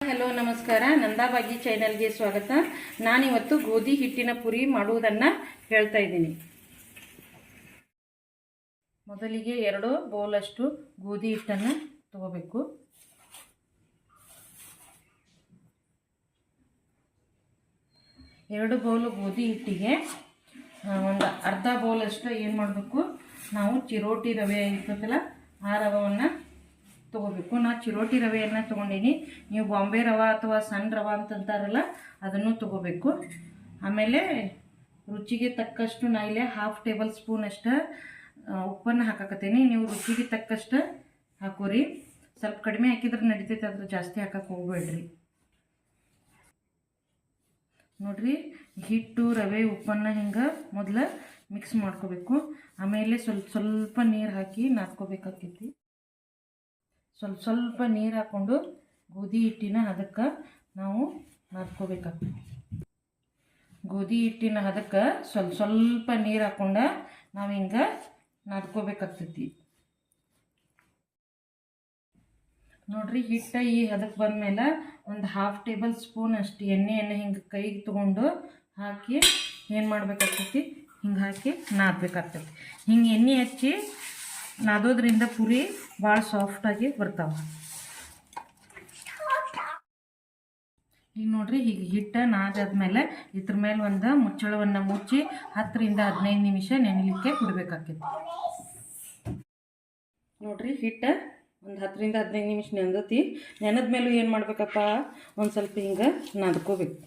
Hello, ನಮಸ್ಕಾರ. ನಂದಾಬಾಗಿ ಚಾನೆಲ್ಗೆ ಸ್ವಾಗತ. ನಾನಿವತ್ತು ಗೋಧಿ ಹಿಟ್ಟಿನ ಪುರಿ ಮಾಡುವುದನ್ನು ಹೇಳ್ತಾ ಇದ್ದೀನಿ. ಮೊದಲಿಗೆ ಎರಡು ಬೌಲಷ್ಟು ಗೋಧಿ ಹಿಟ್ಟನ್ನು ತಗೋಬೇಕು. ಎರಡು ಬೌಲು ಗೋಧಿ ಹಿಟ್ಟಿಗೆ ಒಂದು ಅರ್ಧ ಬೌಲಷ್ಟು ಏನು ಮಾಡಬೇಕು? ನಾವು ಚಿರೋಟಿ ರವೆ ಇರ್ತದಲ್ಲ, ಆ ರವವನ್ನು ತೊಗೋಬೇಕು. ನಾ ಚಿರೋಟಿ ರವೆಯನ್ನು ತೊಗೊಂಡೀನಿ. ನೀವು ಬಾಂಬೆ ರವೆ ಅಥವಾ ಸಣ್ಣ ರವೆ ಅಂತಂತಾರಲ್ಲ, ಅದನ್ನು ತೊಗೋಬೇಕು. ಆಮೇಲೆ ರುಚಿಗೆ ತಕ್ಕಷ್ಟು ನಾ ಇಲ್ಲೇ ಹಾಫ್ ಟೇಬಲ್ ಸ್ಪೂನ್ ಅಷ್ಟು ಉಪ್ಪನ್ನು ಹಾಕಕತ್ತೀನಿ. ನೀವು ರುಚಿಗೆ ತಕ್ಕಷ್ಟು ಹಾಕೋರಿ. ಸ್ವಲ್ಪ ಕಡಿಮೆ ಹಾಕಿದ್ರೆ ನಡಿತೈತೆ ಅದ್ರ ಜಾಸ್ತಿ ಹಾಕಕ್ಕೆ ಹೋಗ್ಬೇಡ್ರಿ. ನೋಡ್ರಿ, ಹಿಟ್ಟು, ರವೆ, ಉಪ್ಪನ್ನು ಹಿಂಗೆ ಮೊದಲು ಮಿಕ್ಸ್ ಮಾಡ್ಕೋಬೇಕು. ಆಮೇಲೆ ಸ್ವಲ್ಪ ಸ್ವಲ್ಪ ನೀರು ಹಾಕಿ ನಾದ್ಕೋಬೇಕಾಕೈತಿ. ಸ್ವಲ್ಪ ಸ್ವಲ್ಪ ನೀರು ಹಾಕ್ಕೊಂಡು ಗೋಧಿ ಹಿಟ್ಟಿನ ಅದಕ್ಕೆ ನಾವು ನಾದ್ಕೋಬೇಕಾಗ್ತದೆ ಗೋಧಿ ಹಿಟ್ಟಿನ ಹದಕ್ಕೆ ಸ್ವಲ್ಪ ಸ್ವಲ್ಪ ನೀರು ಹಾಕ್ಕೊಂಡು ನಾವು ಹಿಂಗೆ ನಾದ್ಕೋಬೇಕಾಗ್ತೈತಿ. ನೋಡ್ರಿ ಹಿಟ್ಟ ಈ ಅದಕ್ಕೆ ಬಂದಮೇಲೆ ಒಂದು ಹಾಫ್ ಟೇಬಲ್ ಸ್ಪೂನ್ ಅಷ್ಟು ಎಣ್ಣೆಯನ್ನು ಹಿಂಗೆ ಕೈಗೆ ತೊಗೊಂಡು ಹಾಕಿ ಏನು ಮಾಡ್ಬೇಕಾಗ್ತೈತಿ? ಹಿಂಗೆ ಹಾಕಿ ನಾದಬೇಕಾಗ್ತೈತಿ. ಹಿಂಗೆ ಎಣ್ಣೆ ಹಚ್ಚಿ ನಾದೋದ್ರಿಂದ ಪುರಿ ಭಾಳ ಸಾಫ್ಟಾಗಿ ಬರ್ತಾವೆ. ಈಗ ನೋಡ್ರಿ ಹೀಗೆ ಹಿಟ್ಟ ನಾದಾದ್ಮೇಲೆ ಇದ್ರ ಮೇಲೆ ಒಂದು ಮುಚ್ಚಳವನ್ನು ಮುಚ್ಚಿ ಹತ್ತರಿಂದ ಹದಿನೈದು ನಿಮಿಷ ನೆನೆಲಿಕ್ಕೆ ಬಿಡಬೇಕಾಗ್ತೈತಿ ನೋಡ್ರಿ, ಹಿಟ್ಟ ಒಂದು ಹತ್ತರಿಂದ ಹದಿನೈದು ನಿಮಿಷ ನೆಂದತಿ. ನೆನೆದ ಮೇಲೂ ಏನು ಮಾಡ್ಬೇಕಪ್ಪ? ಒಂದು ಸ್ವಲ್ಪ ಹಿಂಗೆ ನಾದ್ಕೋಬೇಕು.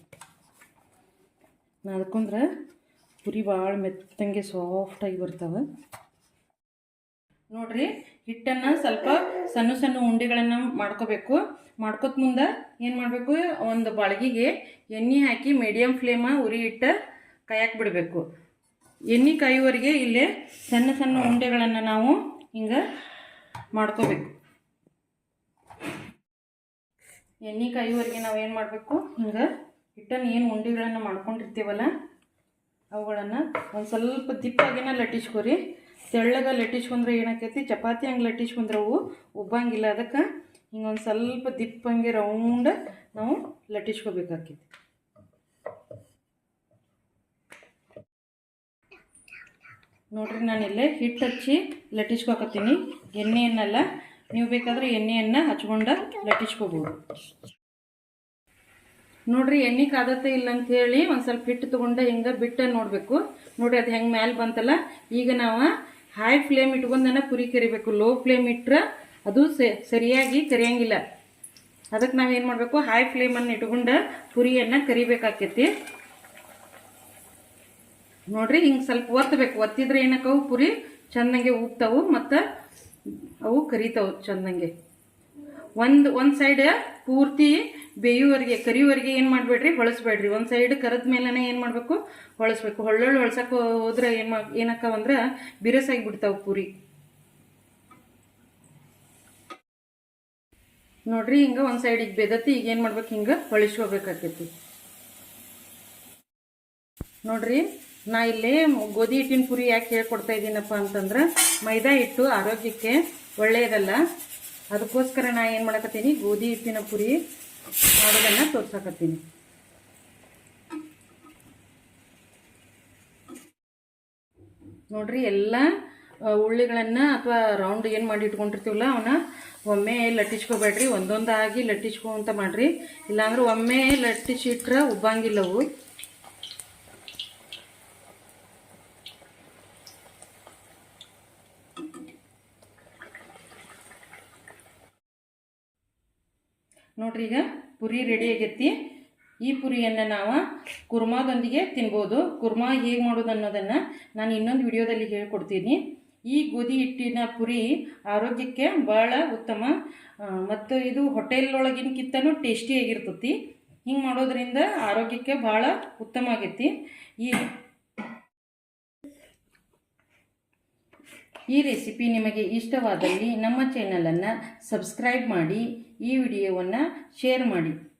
ನಾದ್ಕೊಂಡ್ರೆ ಪುರಿ ಭಾಳ ಮೆತ್ತಂಗೆ ಸಾಫ್ಟಾಗಿ ಬರ್ತಾವೆ. ನೋಡ್ರಿ, ಹಿಟ್ಟನ್ನು ಸ್ವಲ್ಪ ಸಣ್ಣ ಸಣ್ಣ ಉಂಡೆಗಳನ್ನು ಮಾಡ್ಕೋಬೇಕು. ಮಾಡ್ಕೋತ ಮುಂದೆ ಏನು ಮಾಡಬೇಕು? ಒಂದು ಬಾಳ್ಗಿಗೆ ಎಣ್ಣೆ ಹಾಕಿ ಮೀಡಿಯಮ್ ಫ್ಲೇಮ ಉರಿ ಇಟ್ಟು ಕಾಯಕ್ಕೆ ಬಿಡಬೇಕು. ಎಣ್ಣೆ ಕಾಯುವವರೆಗೆ ಇಲ್ಲೇ ಸಣ್ಣ ಸಣ್ಣ ಉಂಡೆಗಳನ್ನು ನಾವು ಹಿಂಗೆ ಮಾಡ್ಕೋಬೇಕು. ಎಣ್ಣೆ ಕಾಯುವವರೆಗೆ ನಾವು ಏನು ಮಾಡಬೇಕು? ಹಿಂಗೆ ಹಿಟ್ಟನ್ನು ಏನು ಉಂಡೆಗಳನ್ನು ಮಾಡ್ಕೊಂಡಿರ್ತೀವಲ್ಲ, ಅವುಗಳನ್ನು ಒಂದು ಸ್ವಲ್ಪ ದಿಪ್ಪಾಗಿನ ಲಟ್ಟಿಸ್ಕೊರಿ. ತೆಳ್ಳಗ ಲಟ್ಟಿಸ್ಕೊಂಡ್ರೆ ಏನಾಕೈತಿ? ಚಪಾತಿ ಹಂಗೆ ಲಟ್ಟಿಸ್ಕೊಂಡ್ರೆ ಅವು ಉಬ್ಬಂಗಿಲ್ಲ. ಅದಕ್ಕೆ ಹಿಂಗೆ ಒಂದು ಸ್ವಲ್ಪ ದಿಪ್ಪಂಗೆ ರೌಂಡ್ ನಾವು ಲಟ್ಟಿಸ್ಕೋಬೇಕಾಕೈತಿ. ನೋಡ್ರಿ ಇಲ್ಲೇ ಹಿಟ್ಟು ಹಚ್ಚಿ ಲಟ್ಟಿಸ್ಕೊಕತ್ತೀನಿ. ಎಣ್ಣೆಯನ್ನೆಲ್ಲ, ನೀವು ಬೇಕಾದ್ರೆ ಎಣ್ಣೆಯನ್ನು ಹಚ್ಕೊಂಡು ಲಟ್ಟಿಸ್ಕೋಬೋದು. ನೋಡ್ರಿ, ಎಣ್ಣೆ ಕಾದತ್ತೆ ಇಲ್ಲ ಅಂತ ಹೇಳಿ ಒಂದು ಸ್ವಲ್ಪ ಹಿಟ್ಟು ತೊಗೊಂಡು ಹಿಂಗೆ ಬಿಟ್ಟ ನೋಡಬೇಕು. ನೋಡ್ರಿ, ಅದು ಹೆಂಗೆ ಮ್ಯಾಲೆ ಬಂತಲ್ಲ? ಈಗ ನಾವು ಹೈ ಫ್ಲೇಮ್ ಇಟ್ಕೊಂಡನ ಪುರಿ ಕರಿಬೇಕು. ಲೋ ಫ್ಲೇಮ್ ಇಟ್ರೆ ಅದು ಸರಿಯಾಗಿ ಕರಿಯಂಗಿಲ್ಲ. ಅದಕ್ಕೆ ನಾವು ಏನು ಮಾಡಬೇಕು? ಹೈ ಫ್ಲೇಮನ್ನು ಇಟ್ಕೊಂಡು ಪುರಿಯನ್ನು ಕರಿಬೇಕಾಕೈತಿ. ನೋಡ್ರಿ ಹಿಂಗೆ ಸ್ವಲ್ಪ ಒತ್ತಬೇಕು. ಒತ್ತಿದ್ರೆ ಏನಕ್ಕವು? ಪುರಿ ಚಂದಂಗೆ ಉಗ್ತಾವು ಮತ್ತು ಅವು ಕರಿತಾವು ಚಂದಂಗೆ. ಒಂದು ಒಂದು ಸೈಡ್ ಪೂರ್ತಿ ಬೇಯುವರೆಗೆ, ಕರಿಯುವರೆಗೆ ಏನು ಮಾಡಬೇಡ್ರಿ? ಹೊಳಸ್ಬೇಡ್ರಿ. ಒಂದು ಸೈಡ್ ಕರದ ಮೇಲೇ ಏನು ಮಾಡಬೇಕು? ಹೊಳಸ್ಬೇಕು. ಹೊಳ್ಳೊಳ್ಳು ಹೊಳ್ಸಕ್ಕೆ ಹೋದ್ರೆ ಏನು ಮಾ ಏನಕ್ಕವಂದ್ರೆ ಬಿರಸಾಗಿ ಬಿಡ್ತಾವೆ ಪೂರಿ. ನೋಡ್ರಿ, ಹಿಂಗೆ ಒಂದು ಸೈಡಿಗೆ ಬೆದತಿ, ಈಗ ಏನು ಮಾಡ್ಬೇಕು? ಹಿಂಗೆ ಹೊಳಿಸ್ಕೋಬೇಕಾಕೈತಿ ನೋಡ್ರಿ, ನಾ ಇಲ್ಲಿ ಗೋಧಿ ಹಿಟ್ಟಿನ ಪುರಿ ಯಾಕೆ ಹೇಳ್ಕೊಡ್ತಾ ಇದ್ದೀನಪ್ಪ ಅಂತಂದ್ರೆ ಮೈದಾ ಹಿಟ್ಟು ಆರೋಗ್ಯಕ್ಕೆ ಒಳ್ಳೆಯದಲ್ಲ ಅದಕ್ಕೋಸ್ಕರ ನಾ ಏನು ಮಾಡಕತ್ತೀನಿ? ಗೋಧಿ ಹಿಟ್ಟಿನ ಪುರಿ ಮಾಡೋದನ್ನು ತೋರ್ಸಾಕತ್ತೀನಿ. ನೋಡ್ರಿ, ಎಲ್ಲ ಉಳ್ಳಿಗಳನ್ನು ಅಥವಾ ರೌಂಡ್ ಏನು ಮಾಡಿ ಇಟ್ಕೊಂಡಿರ್ತೀವಲ್ಲ, ಅವನ್ನ ಒಮ್ಮೆ ಲಟ್ಟಿಸ್ಕೋಬೇಡ್ರಿ. ಒಂದೊಂದಾಗಿ ಲಟ್ಟಿಸ್ಕೋ ಅಂತ ಮಾಡಿರಿ. ಇಲ್ಲಾಂದ್ರೆ ಒಮ್ಮೆ ಲಟ್ಟಿಸಿಟ್ರೆ ಉಬ್ಬಂಗಿಲ್ಲವು. ನೋಡ್ರಿ ಈಗ ಪುರಿ ರೆಡಿ ಆಗೈತಿ. ಈ ಪುರಿಯನ್ನು ನಾವು ಕುರ್ಮಾದೊಂದಿಗೆ ತಿನ್ಬೋದು. ಕುರ್ಮಾ ಹೇಗೆ ಮಾಡೋದು ಅನ್ನೋದನ್ನು ನಾನು ಇನ್ನೊಂದು ವಿಡಿಯೋದಲ್ಲಿ ಹೇಳ್ಕೊಡ್ತೀನಿ. ಈ ಗೋಧಿ ಹಿಟ್ಟಿನ ಪುರಿ ಆರೋಗ್ಯಕ್ಕೆ ಭಾಳ ಉತ್ತಮ. ಮತ್ತು ಇದು ಹೋಟೆಲ್ ಟೇಸ್ಟಿ ಟೇಸ್ಟಿಯಾಗಿರ್ತೈತಿ ಹಿಂಗೆ ಮಾಡೋದ್ರಿಂದ ಆರೋಗ್ಯಕ್ಕೆ ಭಾಳ ಉತ್ತಮ ಆಗೈತಿ. ಈ ಈ ರೆಸಿಪಿ ನಿಮಗೆ ಇಷ್ಟವಾದಲ್ಲಿ ನಮ್ಮ ಚಾನಲನ್ನು ಸಬ್ಸ್ಕ್ರೈಬ್ ಮಾಡಿ ಈ ವಿಡಿಯೋವನ್ನು ಶೇರ್ ಮಾಡಿ.